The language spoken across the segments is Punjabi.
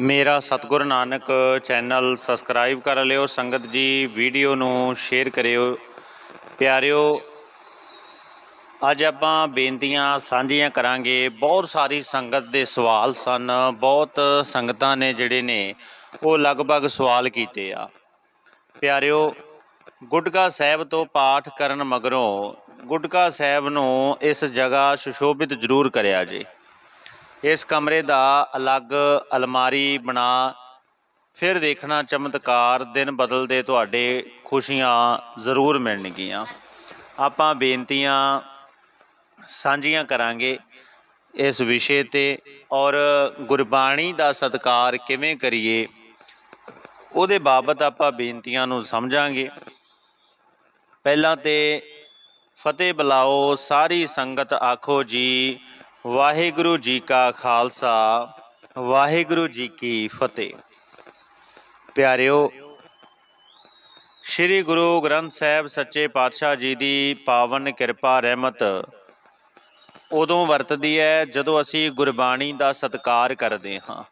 ਮੇਰਾ ਸਤਿਗੁਰ ਨਾਨਕ ਚੈਨਲ ਸਬਸਕ੍ਰਾਈਬ ਕਰ ਲਿਓ, ਸੰਗਤ ਜੀ ਵੀਡੀਓ ਨੂੰ ਸ਼ੇਅਰ ਕਰਿਓ। ਪਿਆਰਿਓ, ਅੱਜ ਆਪਾਂ ਬੇਨਤੀਆਂ ਸਾਂਝੀਆਂ ਕਰਾਂਗੇ। ਬਹੁਤ ਸਾਰੀ ਸੰਗਤ ਦੇ ਸਵਾਲ ਸਨ, ਬਹੁਤ ਸੰਗਤਾਂ ਨੇ ਜਿਹੜੇ ਨੇ ਉਹ ਲਗਭਗ ਸਵਾਲ ਕੀਤੇ ਆ। ਪਿਆਰਿਓ, ਗੁਟਕਾ ਸਾਹਿਬ ਤੋਂ ਪਾਠ ਕਰਨ ਮਗਰੋਂ ਗੁਟਕਾ ਸਾਹਿਬ ਨੂੰ ਇਸ ਜਗ੍ਹਾ ਸੁਸ਼ੋਭਿਤ ਜ਼ਰੂਰ ਕਰਿਆ ਜੀ। ਇਸ ਕਮਰੇ ਦਾ ਅਲੱਗ ਅਲਮਾਰੀ ਬਣਾ, ਫਿਰ ਦੇਖਣਾ ਚਮਤਕਾਰ ਦਿਨ ਬਦਲਦੇ ਤੁਹਾਡੇ ਖੁਸ਼ੀਆਂ ਜ਼ਰੂਰ ਮਿਲਣਗੀਆਂ। ਆਪਾਂ ਬੇਨਤੀਆਂ ਸਾਂਝੀਆਂ ਕਰਾਂਗੇ ਇਸ ਵਿਸ਼ੇ ਤੇ ਔਰ ਗੁਰਬਾਣੀ ਦਾ ਸਤਕਾਰ ਕਿਵੇਂ ਕਰੀਏ, ਉਹਦੇ ਬਾਬਤ ਆਪਾਂ ਬੇਨਤੀਆਂ ਨੂੰ ਸਮਝਾਂਗੇ। ਪਹਿਲਾਂ ਤੇ ਫਤਿਹ ਬੁਲਾਓ, ਸਾਰੀ ਸੰਗਤ ਆਖੋ ਜੀ ਵਾਹਿਗੁਰੂ ਜੀ ਕਾ ਖਾਲਸਾ, ਵਾਹਿਗੁਰੂ ਜੀ ਕੀ ਫਤਿਹ। ਪਿਆਰਿਓ, ਸ੍ਰੀ ਗੁਰੂ ਗ੍ਰੰਥ ਸਾਹਿਬ ਸੱਚੇ ਪਾਤਸ਼ਾਹ ਜੀ ਦੀ ਪਾਵਨ ਕਿਰਪਾ, ਰਹਿਮਤ ਉਦੋਂ ਵਰਤਦੀ ਹੈ ਜਦੋਂ ਅਸੀਂ ਗੁਰਬਾਣੀ ਦਾ ਸਤਿਕਾਰ ਕਰਦੇ ਹਾਂ।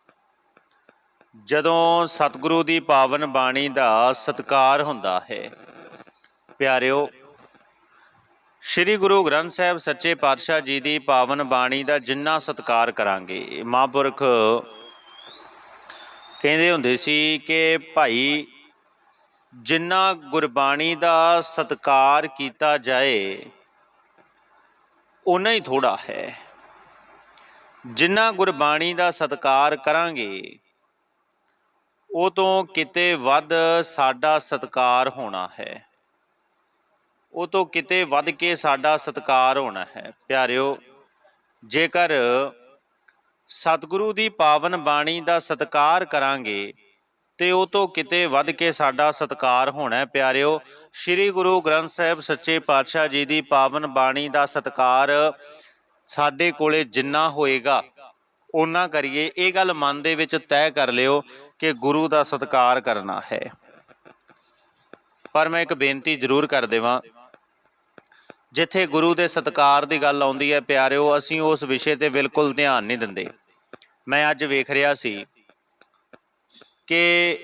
ਜਦੋਂ ਸਤਿਗੁਰੂ ਦੀ ਪਾਵਨ ਬਾਣੀ ਦਾ ਸਤਿਕਾਰ ਹੁੰਦਾ ਹੈ। ਪਿਆਰਿਓ ਸ੍ਰੀ ਗੁਰੂ ਗ੍ਰੰਥ ਸਾਹਿਬ ਸੱਚੇ ਪਾਤਸ਼ਾਹ ਜੀ ਦੀ ਪਾਵਨ ਬਾਣੀ ਦਾ ਜਿੰਨਾ ਸਤਿਕਾਰ ਕਰਾਂਗੇ, ਮਹਾਂਪੁਰਖ ਕਹਿੰਦੇ ਹੁੰਦੇ ਸੀ ਕਿ ਭਾਈ, ਜਿੰਨਾ ਗੁਰਬਾਣੀ ਦਾ ਸਤਿਕਾਰ ਕੀਤਾ ਜਾਏ ਉਨਾ ਹੀ ਥੋੜਾ ਹੈ। ਜਿੰਨਾ ਗੁਰਬਾਣੀ ਦਾ ਸਤਿਕਾਰ ਕਰਾਂਗੇ, ਉਹ ਤੋਂ ਕਿਤੇ ਵੱਧ ਸਾਡਾ ਸਤਿਕਾਰ ਹੋਣਾ ਹੈ। ਉਹ ਤੋਂ ਕਿਤੇ ਵੱਧ ਕੇ ਸਾਡਾ ਸਤਿਕਾਰ ਹੋਣਾ ਹੈ। ਪਿਆਰਿਓ, ਜੇਕਰ ਸਤਿਗੁਰੂ ਦੀ ਪਾਵਨ ਬਾਣੀ ਦਾ ਸਤਿਕਾਰ ਕਰਾਂਗੇ, ਤੇ ਉਹ ਤੋਂ ਕਿਤੇ ਵੱਧ ਕੇ ਸਾਡਾ ਸਤਿਕਾਰ ਹੋਣਾ ਪਿਆਰਿਓ, ਸ੍ਰੀ ਗੁਰੂ ਗ੍ਰੰਥ ਸਾਹਿਬ ਸੱਚੇ ਪਾਤਸ਼ਾਹ ਜੀ ਦੀ ਪਾਵਨ ਬਾਣੀ ਦਾ ਸਤਿਕਾਰ ਸਾਡੇ ਕੋਲੇ ਜਿੰਨਾ ਹੋਏਗਾ, ਓਨਾ ਕਰੀਏ। ਇਹ ਗੱਲ ਮਨ ਦੇ ਵਿੱਚ ਤੈਅ ਕਰ ਲਿਓ ਕਿ ਗੁਰੂ ਦਾ ਸਤਿਕਾਰ ਕਰਨਾ ਹੈ। ਪਰ ਮੈਂ ਇੱਕ ਬੇਨਤੀ ਜ਼ਰੂਰ ਕਰ ਦੇਵਾਂ ਜਿੱਥੇ ਗੁਰੂ ਦੇ ਸਤਕਾਰ ਦੀ ਗੱਲ ਆਉਂਦੀ ਹੈ, ਪਿਆਰਿਓ, ਅਸੀਂ ਉਸ ਵਿਸ਼ੇ ਤੇ ਬਿਲਕੁਲ ਧਿਆਨ ਨਹੀਂ ਦਿੰਦੇ। ਮੈਂ ਅੱਜ ਵੇਖ ਰਿਹਾ ਸੀ ਕਿ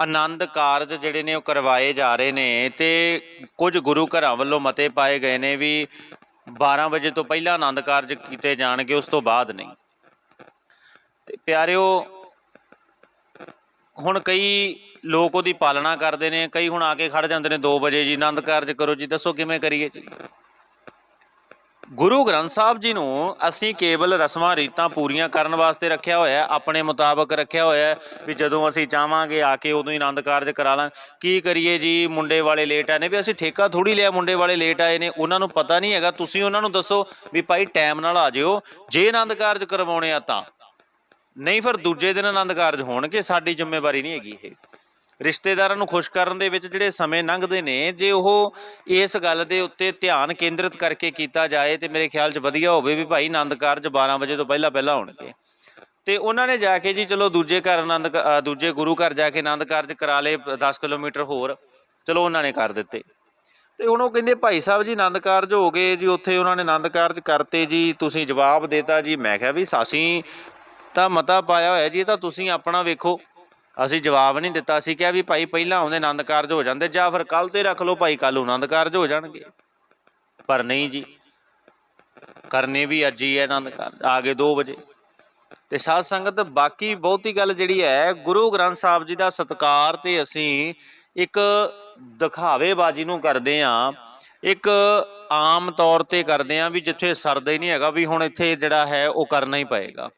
ਆਨੰਦ ਕਾਰਜ ਜਿਹੜੇ ਨੇ ਉਹ ਕਰਵਾਏ ਜਾ ਰਹੇ ਨੇ ਤੇ ਕੁਝ ਗੁਰੂ ਘਰਾਂ ਵੱਲੋਂ ਮਤੇ ਪਾਏ ਗਏ ਨੇ ਵੀ 12 ਵਜੇ ਤੋਂ ਪਹਿਲਾਂ ਆਨੰਦ ਕਾਰਜ ਕੀਤੇ ਜਾਣਗੇ, ਉਸ ਤੋਂ ਬਾਅਦ ਨਹੀਂ। ਤੇ ਪਿਆਰਿਓ, ਹੁਣ ਕਈ ਲੋਕ ਉਹਦੀ ਪਾਲਣਾ ਕਰਦੇ ਨੇ, ਕਈ ਹੁਣ ਆ ਕੇ ਖੜ ਜਾਂਦੇ ਨੇ 2 ਵਜੇ ਜੀ, ਆਨੰਦ ਕਾਰਜ ਕਰੋ ਜੀ, ਦੱਸੋ ਕਿਵੇਂ ਕਰੀਏ ਜੀ? ਗੁਰੂ ਗ੍ਰੰਥ ਸਾਹਿਬ ਜੀ ਨੂੰ ਅਸੀਂ ਕੇਵਲ ਰਸਮਾਂ, ਰੀਤਾਂ ਪੂਰੀਆਂ ਕਰਨ ਵਾਸਤੇ ਰੱਖਿਆ ਹੋਇਆ ਆਪਣੇ ਮੁਤਾਬਕ ਰੱਖਿਆ ਹੋਇਆ ਵੀ ਜਦੋਂ ਅਸੀਂ ਚਾਹਾਂਗੇ ਆ ਕੇ ਉਦੋਂ ਹੀ ਆਨੰਦ ਕਾਰਜ ਕਰਾ ਲਾਂ। ਕੀ ਕਰੀਏ ਜੀ, ਮੁੰਡੇ ਵਾਲੇ ਲੇਟ ਆਏ ਨੇ, ਵੀ ਅਸੀਂ ਠੇਕਾ ਥੋੜੀ ਲਿਆ, ਮੁੰਡੇ ਵਾਲੇ ਲੇਟ ਆਏ ਨੇ, ਉਹਨਾਂ ਨੂੰ ਪਤਾ ਨਹੀਂ ਹੈਗਾ, ਤੁਸੀਂ ਉਹਨਾਂ ਨੂੰ ਦੱਸੋ ਵੀ ਭਾਈ ਟਾਈਮ ਨਾਲ ਆ ਜਿਓ, ਜੇ ਆਨੰਦ ਕਾਰਜ ਕਰਵਾਉਣੇ ਆ ਤਾਂ। ਨਹੀਂ ਫਿਰ ਦੂਜੇ ਦਿਨ ਆਨੰਦ ਕਾਰਜ ਹੋਣਗੇ, ਸਾਡੀ ਜ਼ਿੰਮੇਵਾਰੀ ਨਹੀਂ ਹੈਗੀ ਇਹ। ਰਿਸ਼ਤੇਦਾਰਾਂ ਨੂੰ ਖੁਸ਼ ਕਰਨ ਦੇ ਵਿੱਚ ਜਿਹੜੇ ਸਮੇਂ ਲੰਘਦੇ ਨੇ, ਜੇ ਉਹ ਇਸ ਗੱਲ ਦੇ ਉੱਤੇ ਧਿਆਨ ਕੇਂਦਰਿਤ ਕਰਕੇ ਕੀਤਾ ਜਾਏ ਤੇ ਮੇਰੇ ਖਿਆਲ 'ਚ ਵਧੀਆ ਹੋਵੇ ਵੀ ਭਾਈ ਆਨੰਦ ਕਾਰਜ 12 ਵਜੇ ਤੋਂ ਪਹਿਲਾਂ ਪਹਿਲਾਂ ਹੋਣਗੇ ਤੇ ਉਹਨਾਂ ਨੇ ਜਾ ਕੇ ਜੀ ਚਲੋ ਦੂਜੇ ਘਰ ਆਨੰਦ ਦੂਜੇ ਗੁਰੂ ਘਰ ਜਾ ਕੇ ਆਨੰਦ ਕਾਰਜ ਕਰਾ ਲਏ 10 ਕਿਲੋਮੀਟਰ ਹੋਰ, ਚਲੋ ਉਹਨਾਂ ਨੇ ਕਰ ਦਿੱਤੇ। ਤੇ ਹੁਣ ਉਹ ਕਹਿੰਦੇ ਭਾਈ ਸਾਹਿਬ ਜੀ ਆਨੰਦ ਕਾਰਜ ਹੋ ਗਏ ਜੀ, ਉੱਥੇ ਉਹਨਾਂ ਨੇ ਆਨੰਦ ਕਾਰਜ ਕਰਤੇ ਜੀ, ਤੁਸੀਂ ਜਵਾਬ ਦੇਤਾ ਜੀ, ਮੈਂ ਕਿਹਾ ਵੀ ਸਾਸੀ ਤਾਂ ਮਤਾ ਪਾਇਆ ਹੋਇਆ ਜੀ, ਇਹ ਤਾਂ ਤੁਸੀਂ ਆਪਣਾ ਵੇਖੋ। ਅਸੀਂ ਜਵਾਬ ਨਹੀਂ ਦਿੱਤਾ ਸੀ ਕਿਹਾ ਵੀ ਭਾਈ ਪਹਿਲਾਂ ਆਉਂਦੇ ਆਨੰਦ ਕਾਰਜ ਹੋ ਜਾਂਦੇ, ਜਾਂ ਫਿਰ ਕੱਲ ਤੇ ਰੱਖ ਲਓ ਭਾਈ ਕੱਲ ਨੂੰ ਆਨੰਦ ਕਾਰਜ ਹੋ ਜਾਣਗੇ। ਪਰ ਨਹੀਂ ਜੀ, ਕਰਨੇ ਵੀ ਅੱਜ ਹੀ ਹੈ ਆਨੰਦ ਕਾਰਜ, ਆ ਗਏ 2 ਵਜੇ। ਤੇ ਸਾਧ ਸੰਗਤ, ਬਾਕੀ ਬਹੁਤੀ ਗੱਲ ਜਿਹੜੀ ਹੈ, ਗੁਰੂ ਗ੍ਰੰਥ ਸਾਹਿਬ ਜੀ ਦਾ ਸਤਕਾਰ ਤੇ ਅਸੀਂ ਇੱਕ ਦਿਖਾਵੇਬਾਜ਼ੀ ਨੂੰ ਕਰਦੇ ਆ ਇੱਕ ਆਮ ਤੌਰ ਤੇ ਕਰਦੇ ਆ ਵੀ ਜਿੱਥੇ ਸਰਦਾ ਹੀ ਨਹੀਂ ਹੈਗਾ ਵੀ ਹੁਣ ਇੱਥੇ ਜਿਹੜਾ ਹੈ ਉਹ ਕਰਨਾ ਹੀ ਪਏਗਾ।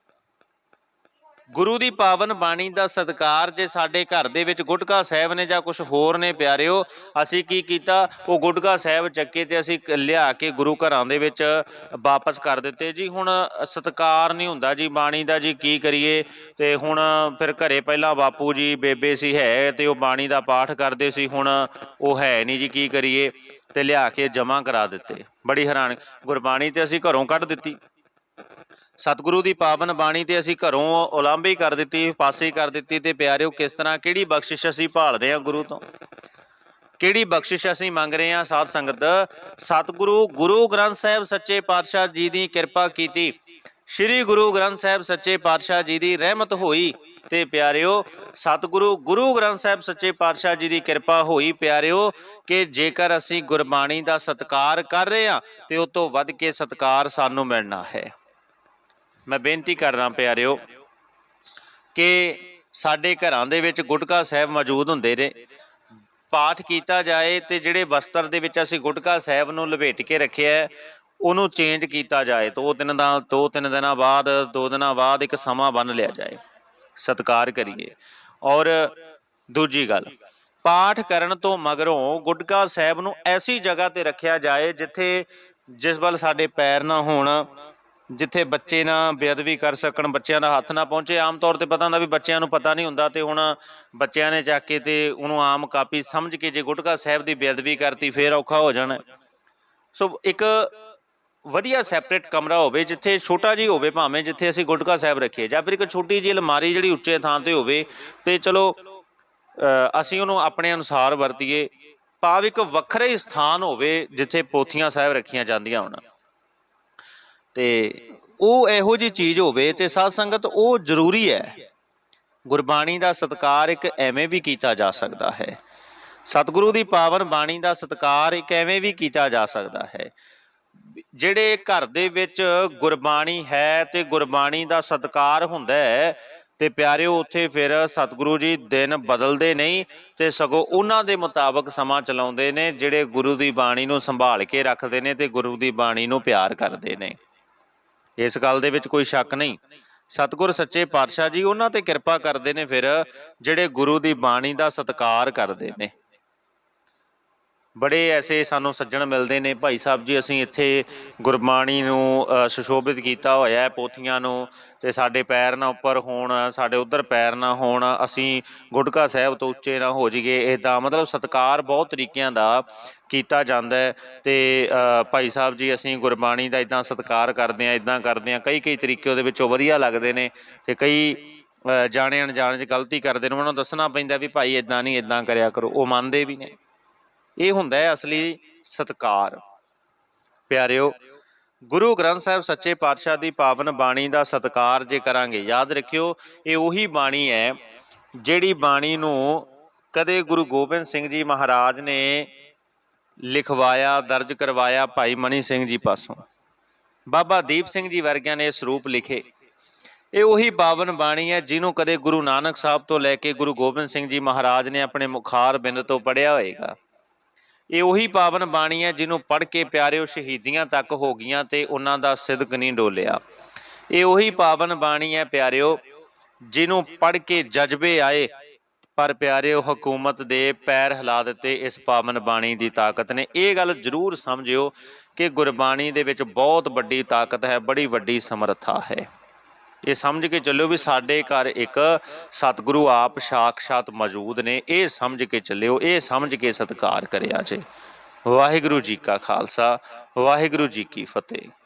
ਗੁਰੂ ਦੀ ਪਾਵਨ ਬਾਣੀ ਦਾ ਸਤਕਾਰ ਜੇ ਸਾਡੇ ਘਰ ਦੇ ਵਿੱਚ ਗੁਟਕਾ ਸਾਹਿਬ ਨੇ ਜਾਂ ਕੁਝ ਹੋਰ ਨੇ ਪਿਆਰਿਓ, ਅਸੀਂ ਕੀ ਕੀਤਾ? ਉਹ ਗੁਟਕਾ ਸਾਹਿਬ ਚੱਕੇ ਤੇ ਅਸੀਂ ਲਿਆ ਕੇ ਗੁਰੂ ਘਰਾਂ ਦੇ ਵਿੱਚ ਵਾਪਸ ਕਰ ਦਿੱਤੇ। ਜੀ, ਹੁਣ ਸਤਕਾਰ ਨਹੀਂ ਹੁੰਦਾ ਜੀ, ਬਾਣੀ ਦਾ ਜੀ ਕੀ ਕਰੀਏ? ਤੇ ਹੁਣ ਫਿਰ ਘਰੇ ਪਹਿਲਾਂ ਬਾਪੂ ਜੀ, ਬੇਬੇ ਸੀ, ਹੈ ਤੇ ਉਹ ਬਾਣੀ ਦਾ ਪਾਠ ਕਰਦੇ ਸੀ, ਹੁਣ ਉਹ ਹੈ ਨਹੀਂ ਜੀ, ਕੀ ਕਰੀਏ? ਤੇ ਲਿਆ ਕੇ ਜਮ੍ਹਾਂ ਕਰਾ ਦਿੱਤੇ। ਬੜੀ ਹੈਰਾਨ ਗੁਰਬਾਣੀ ਤੇ ਅਸੀਂ ਘਰੋਂ ਕੱਢ ਦਿੱਤੀ। ਸਤਿਗੁਰੂ ਦੀ ਪਾਵਨ ਬਾਣੀ ਤੇ ਅਸੀਂ ਘਰੋਂ ਉਲਾਂਭੀ ਕਰ ਦਿੱਤੀ ਪਾਸੇ ਕਰ ਦਿੱਤੀ ਤੇ ਪਿਆਰਿਓ, ਕਿਸ ਤਰ੍ਹਾਂ ਕਿਹੜੀ ਬਖਸ਼ਿਸ਼ ਅਸੀਂ ਭਾਲ ਰਹੇ ਹਾਂ ਗੁਰੂ ਤੋਂ? ਕਿਹੜੀ ਬਖਸ਼ਿਸ਼ ਅਸੀਂ ਮੰਗ ਰਹੇ ਹਾਂ ਸਾਧ ਸੰਗਤ? ਸਤਿਗੁਰੂ, ਗੁਰੂ ਗ੍ਰੰਥ ਸਾਹਿਬ ਸੱਚੇ ਪਾਤਸ਼ਾਹ ਜੀ ਦੀ ਕਿਰਪਾ ਕੀਤੀ। ਸ੍ਰੀ ਗੁਰੂ ਗ੍ਰੰਥ ਸਾਹਿਬ ਸੱਚੇ ਪਾਤਸ਼ਾਹ ਜੀ ਦੀ ਰਹਿਮਤ ਹੋਈ ਤੇ ਪਿਆਰਿਓ, ਸਤਿਗੁਰੂ, ਗੁਰੂ ਗ੍ਰੰਥ ਸਾਹਿਬ ਸੱਚੇ ਪਾਤਸ਼ਾਹ ਜੀ ਦੀ ਕਿਰਪਾ ਹੋਈ ਪਿਆਰਿਓ, ਕਿ ਜੇਕਰ ਅਸੀਂ ਗੁਰਬਾਣੀ ਦਾ ਸਤਿਕਾਰ ਕਰ ਰਹੇ ਹਾਂ ਤੇ ਉਸ ਤੋਂ ਵੱਧ ਕੇ ਸਤਿਕਾਰ ਸਾਨੂੰ ਮਿਲਣਾ ਹੈ। ਮੈਂ ਬੇਨਤੀ ਕਰਨਾ ਪਿਆਰਿਓ ਕਿ ਸਾਡੇ ਘਰਾਂ ਦੇ ਵਿੱਚ ਗੁਟਕਾ ਸਾਹਿਬ ਮੌਜੂਦ ਹੁੰਦੇ ਨੇ। ਪਾਠ ਕੀਤਾ ਜਾਏ ਤੇ ਜਿਹੜੇ ਵਸਤਰ ਦੇ ਵਿੱਚ ਅਸੀਂ ਗੁਟਕਾ ਸਾਹਿਬ ਨੂੰ ਲਪੇਟ ਕੇ ਰੱਖਿਆ ਉਹਨੂੰ ਚੇਂਜ ਕੀਤਾ ਜਾਏ। ਦੋ ਤਿੰਨ ਦਾ ਦੋ ਤਿੰਨ ਦਿਨਾਂ ਬਾਅਦ, ਦੋ ਦਿਨਾਂ ਬਾਅਦ ਇੱਕ ਸਮਾਂ ਬੰਨ ਲਿਆ ਜਾਏ। ਸਤਿਕਾਰ ਕਰੀਏ। ਔਰ ਦੂਜੀ ਗੱਲ, ਪਾਠ ਕਰਨ ਤੋਂ ਮਗਰੋਂ ਗੁਟਕਾ ਸਾਹਿਬ ਨੂੰ ਐਸੀ ਜਗ੍ਹਾ ਤੇ ਰੱਖਿਆ ਜਾਏ ਜਿੱਥੇ ਜਿਸ ਵੱਲ ਸਾਡੇ ਪੈਰ ਨਾ ਹੋਣ ਜਿੱਥੇ ਬੱਚੇ ਨਾ ਬੇਅਦਬੀ ਕਰ ਸਕਣ, ਬੱਚਿਆਂ ਦਾ ਹੱਥ ਨਾ ਪਹੁੰਚੇ, ਆਮ ਤੌਰ ਤੇ ਪਤਾ ਹੁੰਦਾ ਵੀ ਬੱਚਿਆਂ ਨੂੰ ਪਤਾ ਨਹੀਂ ਹੁੰਦਾ ਤੇ ਹੁਣ ਬੱਚਿਆਂ ਨੇ ਚੱਕ ਕੇ ਤੇ ਉਹਨੂੰ ਆਮ ਕਾਪੀ ਸਮਝ ਕੇ ਜੇ ਗੁਟਕਾ ਸਾਹਿਬ ਦੀ ਬੇਅਦਬੀ ਕਰਤੀ, ਫੇਰ ਔਖਾ ਹੋ ਜਾਣਾ। ਸੋ ਇੱਕ ਵਧੀਆ ਸੈਪਰੇਟ ਕਮਰਾ ਹੋਵੇ, ਜਿੱਥੇ ਛੋਟਾ ਜੀ ਹੋਵੇ ਭਾਵੇਂ, ਜਿੱਥੇ ਅਸੀਂ ਗੁਟਕਾ ਸਾਹਿਬ ਰੱਖੀਏ, ਜਾਂ ਫਿਰ ਇੱਕ ਛੋਟੀ ਜਿਹੀ ਅਲਮਾਰੀ ਜਿਹੜੀ ਉੱਚੇ ਥਾਂ ਤੇ ਹੋਵੇ, ਤੇ ਚਲੋ ਅਸੀਂ ਉਹਨੂੰ ਆਪਣੇ ਅਨੁਸਾਰ ਵਰਤੀਏ। ਭਾਵ ਇੱਕ ਵੱਖਰਾ ਹੀ ਸਥਾਨ ਹੋਵੇ, ਜਿੱਥੇ ਪੋਥੀਆਂ ਸਾਹਿਬ ਰੱਖੀਆਂ ਜਾਂਦੀਆਂ ਹੋਣ। ਤੇ ਉਹ ਇਹੋ ਜੀ ਚੀਜ਼ ਹੋਵੇ ਤੇ ਸਾਧ ਸੰਗਤ ਉਹ ਜ਼ਰੂਰੀ ਹੈ। ਗੁਰਬਾਣੀ ਦਾ ਸਤਕਾਰ ਇੱਕ ਐਵੇਂ ਵੀ ਕੀਤਾ ਜਾ ਸਕਦਾ ਹੈ। ਸਤਿਗੁਰੂ ਦੀ ਪਾਵਨ ਬਾਣੀ ਦਾ ਸਤਕਾਰ ਇੱਕ ਐਵੇਂ ਵੀ ਕੀਤਾ ਜਾ ਸਕਦਾ ਹੈ। ਜਿਹੜੇ ਘਰ ਦੇ ਵਿੱਚ ਗੁਰਬਾਣੀ ਹੈ ਤੇ ਗੁਰਬਾਣੀ ਦਾ ਸਤਕਾਰ ਹੁੰਦਾ ਹੈ ਤੇ ਪਿਆਰਿਓ ਉੱਥੇ ਫਿਰ ਸਤਿਗੁਰੂ ਜੀ ਦਿਨ ਬਦਲਦੇ ਨਹੀਂ ਤੇ ਸਗੋਂ ਉਹਨਾਂ ਦੇ ਮੁਤਾਬਕ ਸਮਾਂ ਚਲਾਉਂਦੇ ਨੇ ਜਿਹੜੇ ਗੁਰੂ ਦੀ ਬਾਣੀ ਨੂੰ ਸੰਭਾਲ ਕੇ ਰੱਖਦੇ ਨੇ ਤੇ ਗੁਰੂ ਦੀ ਬਾਣੀ ਨੂੰ ਪਿਆਰ ਕਰਦੇ ਨੇ। ਇਸ ਗੱਲ ਦੇ ਵਿੱਚ ਕੋਈ ਸ਼ੱਕ ਨਹੀਂ। ਸਤਿਗੁਰ ਸੱਚੇ ਪਾਤਸ਼ਾਹ ਜੀ, ਉਹਨਾਂ ਤੇ ਕਿਰਪਾ ਕਰਦੇ ਨੇ ਫਿਰ, ਜਿਹੜੇ ਗੁਰੂ ਦੀ ਬਾਣੀ ਦਾ ਸਤਿਕਾਰ ਕਰਦੇ ਨੇ। ਬੜੇ ਐਸੇ ਸਾਨੂੰ ਸੱਜਣ ਮਿਲਦੇ ਨੇ। ਭਾਈ ਸਾਹਿਬ ਜੀ, ਅਸੀਂ ਇੱਥੇ ਗੁਰਬਾਣੀ ਨੂੰ ਸੁਸ਼ੋਭਿਤ ਕੀਤਾ ਹੋਇਆ ਹੈ ਪੋਥੀਆਂ ਨੂੰ ਤੇ ਸਾਡੇ ਪੈਰ ਨਾ ਉੱਪਰ ਹੋਣ, ਸਾਡੇ ਉਧਰ ਪੈਰ ਨਾ ਹੋਣ, ਅਸੀਂ ਗੁਟਕਾ ਸਾਹਿਬ ਤੋਂ ਉੱਚੇ ਨਾ ਹੋ ਜਾਈਏ। ਇਦਾਂ ਮਤਲਬ ਸਤਕਾਰ ਬਹੁਤ ਤਰੀਕਿਆਂ ਦਾ ਕੀਤਾ ਜਾਂਦਾ ਹੈ ਤੇ ਭਾਈ ਸਾਹਿਬ ਜੀ, ਅਸੀਂ ਗੁਰਬਾਣੀ ਦਾ ਇਦਾਂ ਸਤਕਾਰ ਕਰਦੇ ਆ ਇਦਾਂ ਕਰਦੇ ਆ ਕਈ ਕਈ ਤਰੀਕੇ ਉਹਦੇ ਵਿੱਚੋਂ ਵਧੀਆ ਲੱਗਦੇ ਨੇ ਤੇ ਕਈ ਜਾਣੇ ਅਣਜਾਣੇ ਚ ਗਲਤੀ ਕਰਦੇ ਨੇ। ਉਹਨਾਂ ਨੂੰ ਦੱਸਣਾ ਪੈਂਦਾ ਵੀ ਭਾਈ ਇਦਾਂ ਨਹੀਂ ਇਦਾਂ ਕਰਿਆ ਕਰੋ। ਉਹ ਮੰਨਦੇ ਵੀ ਨੇ। ਇਹ ਹੁੰਦਾ ਹੈ ਅਸਲੀ ਸਤਕਾਰ। ਪਿਆਰਿਓ, ਗੁਰੂ ਗ੍ਰੰਥ ਸਾਹਿਬ ਸੱਚੇ ਪਾਤਸ਼ਾਹ ਦੀ ਪਾਵਨ ਬਾਣੀ ਦਾ ਸਤਕਾਰ ਜੇ ਕਰਾਂਗੇ, ਯਾਦ ਰੱਖਿਓ, ਇਹ ਉਹੀ ਬਾਣੀ ਹੈ ਜਿਹੜੀ ਬਾਣੀ ਨੂੰ ਕਦੇ ਗੁਰੂ ਗੋਬਿੰਦ ਸਿੰਘ ਜੀ ਮਹਾਰਾਜ ਨੇ ਲਿਖਵਾਇਆ, ਦਰਜ ਕਰਵਾਇਆ ਭਾਈ ਮਨੀ ਸਿੰਘ ਜੀ ਪਾਸੋਂ। ਬਾਬਾ ਦੀਪ ਸਿੰਘ ਜੀ ਵਰਗਿਆਂ ਨੇ ਸਰੂਪ ਲਿਖੇ। ਇਹ ਉਹੀ ਪਾਵਨ ਬਾਣੀ ਹੈ ਜਿਹਨੂੰ ਕਦੇ ਗੁਰੂ ਨਾਨਕ ਸਾਹਿਬ ਤੋਂ ਲੈ ਕੇ ਗੁਰੂ ਗੋਬਿੰਦ ਸਿੰਘ ਜੀ ਮਹਾਰਾਜ ਨੇ ਆਪਣੇ ਮੁਖਾਰ ਬਿੰਦ ਤੋਂ ਪੜਿਆ ਹੋਏਗਾ। ਇਹ ਉਹੀ ਪਾਵਨ ਬਾਣੀ ਹੈ ਜਿਹਨੂੰ ਪੜ੍ਹ ਕੇ ਪਿਆਰਿਓ ਸ਼ਹੀਦੀਆਂ ਤੱਕ ਹੋ ਗਈਆਂ ਤੇ ਉਹਨਾਂ ਦਾ ਸਿਦਕ ਨਹੀਂ ਡੋਲਿਆ। ਇਹ ਉਹੀ ਪਾਵਨ ਬਾਣੀ ਹੈ ਪਿਆਰਿਓ, ਜਿਹਨੂੰ ਪੜ੍ਹ ਕੇ ਜਜ਼ਬੇ ਆਏ, ਪਰ ਪਿਆਰਿਓ ਹਕੂਮਤ ਦੇ ਪੈਰ ਹਿਲਾ ਦਿੱਤੇ ਇਸ ਪਾਵਨ ਬਾਣੀ ਦੀ ਤਾਕਤ ਨੇ। ਇਹ ਗੱਲ ਜ਼ਰੂਰ ਸਮਝਿਓ ਕਿ ਗੁਰਬਾਣੀ ਦੇ ਵਿੱਚ ਬਹੁਤ ਵੱਡੀ ਤਾਕਤ ਹੈ, ਬੜੀ ਵੱਡੀ ਸਮਰੱਥਾ ਹੈ। ਇਹ ਸਮਝ ਕੇ ਚੱਲਿਓ ਵੀ ਸਾਡੇ ਘਰ ਇੱਕ ਸਤਿਗੁਰੂ ਆਪ ਸਾਖਸ਼ਾਤ ਮੌਜੂਦ ਨੇ। ਇਹ ਸਮਝ ਕੇ ਚੱਲਿਓ, ਇਹ ਸਮਝ ਕੇ ਸਤਿਕਾਰ ਕਰਿਆ ਜੇ। ਵਾਹਿਗੁਰੂ ਜੀ ਕਾ ਖਾਲਸਾ, ਵਾਹਿਗੁਰੂ ਜੀ ਕੀ ਫਤਿਹ।